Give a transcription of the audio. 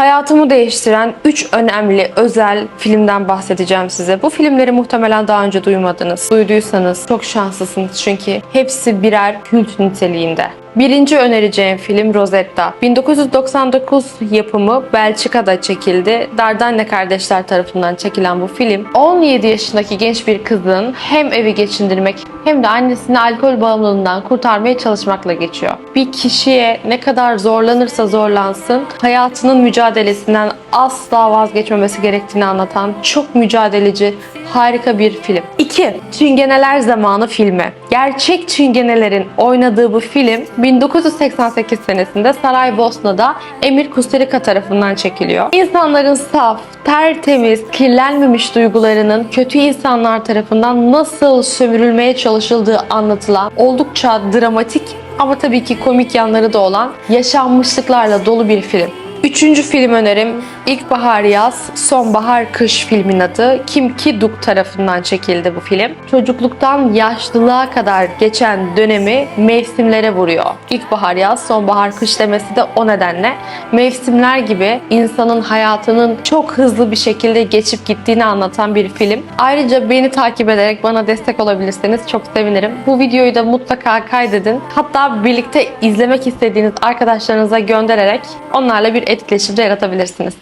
Hayatımı değiştiren 3 önemli özel filmden bahsedeceğim size. Bu filmleri muhtemelen daha önce duymadınız. Duyduysanız çok şanslısınız çünkü hepsi birer kült niteliğinde. Birinci önereceğim film Rosetta. 1999 yapımı Belçika'da çekildi. Dardenne kardeşler tarafından çekilen bu film 17 yaşındaki genç bir kızın hem evi geçindirmek hem de annesini alkol bağımlılığından kurtarmaya çalışmakla geçiyor. Bir kişiye ne kadar zorlanırsa zorlansın hayatının mücadelesinden asla vazgeçmemesi gerektiğini anlatan çok mücadeleci, harika bir film. 2. Çingeneler Zamanı filmi. Gerçek çingenelerin oynadığı bu film 1988 senesinde Saraybosna'da Emir Kusturica tarafından çekiliyor. İnsanların saf, tertemiz, kirlenmemiş duygularının kötü insanlar tarafından nasıl sömürülmeye çalışıldığı anlatılan oldukça dramatik ama tabii ki komik yanları da olan yaşanmışlıklarla dolu bir film. Üçüncü film önerim İlkbahar Yaz, Sonbahar Kış filmin adı. Kim Ki-duk tarafından çekildi bu film. Çocukluktan yaşlılığa kadar geçen dönemi mevsimlere vuruyor. İlkbahar Yaz, Sonbahar Kış demesi de o nedenle. Mevsimler gibi insanın hayatının çok hızlı bir şekilde geçip gittiğini anlatan bir film. Ayrıca beni takip ederek bana destek olabilirseniz çok sevinirim. Bu videoyu da mutlaka kaydedin. Hatta birlikte izlemek istediğiniz arkadaşlarınıza göndererek onlarla bir etkileşimde yaratabilirsiniz.